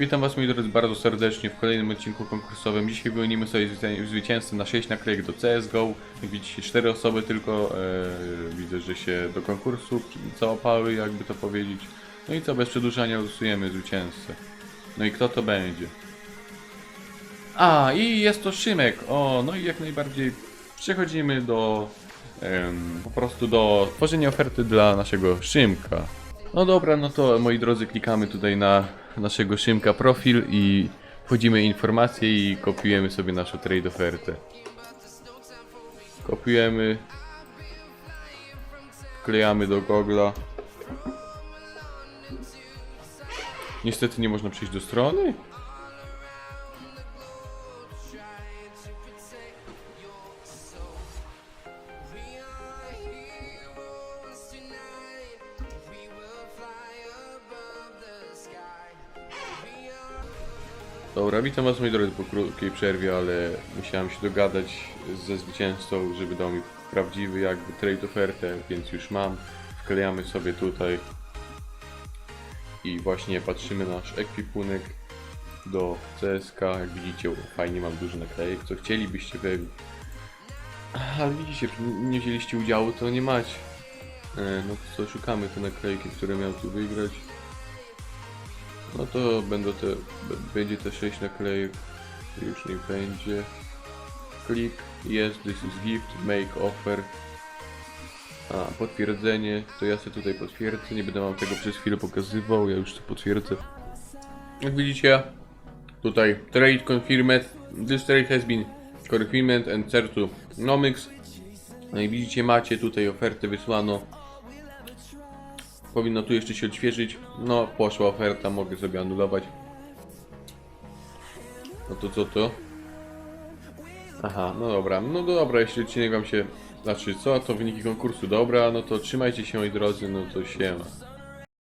Witam Was moi drodzy bardzo serdecznie w kolejnym odcinku konkursowym. Dzisiaj wyłonimy sobie zwycię- zwycięzcę na 6 naklejek do CSGO. Jak widzicie 4 osoby tylko, e, widzę, że się do konkursu załapały, jakby to powiedzieć. No i co, bez przedłużania losujemy zwycięzcę. No i kto to będzie? A, i jest to Szymek. O, no i jak najbardziej przechodzimy do em, po prostu do tworzenia oferty dla naszego Szymka. No dobra, no to moi drodzy, klikamy tutaj na naszego Szymka profil i wchodzimy informacje i kopiujemy sobie naszą trade ofertę. Kopiujemy. Wklejamy do Google'a. Niestety nie można przejść do strony. Dobra, witam was moi drodzy po krótkiej przerwie, ale musiałem się dogadać ze zwycięzcą, żeby dał mi prawdziwy jakby trade ofertę, więc już mam. Wklejamy sobie tutaj i właśnie patrzymy na nasz ekwipunek do CSK. Jak widzicie, fajnie mam dużo naklejek, co chcielibyście wy. Ale widzicie, nie wzięliście udziału, to nie macie. E, No to co, szukamy te naklejki, które miał tu wygrać. No to będą te, będzie te 6 naklejek, już nie będzie. Klik, yes, this is gift, make offer. A, potwierdzenie, to ja sobie tutaj potwierdzę, nie będę wam tego przez chwilę pokazywał, ja już to potwierdzę. Jak widzicie, tutaj trade confirmed, this trade has been confirmed and certu nomics. No i widzicie, macie tutaj ofertę wysłano. Powinno tu jeszcze się odświeżyć. No, poszła oferta, mogę sobie anulować. No to co to? Aha, no dobra, no dobra, jeśli odcinek wam się... Znaczy co, to wyniki konkursu dobra, no to trzymajcie się moi drodzy, no to siema.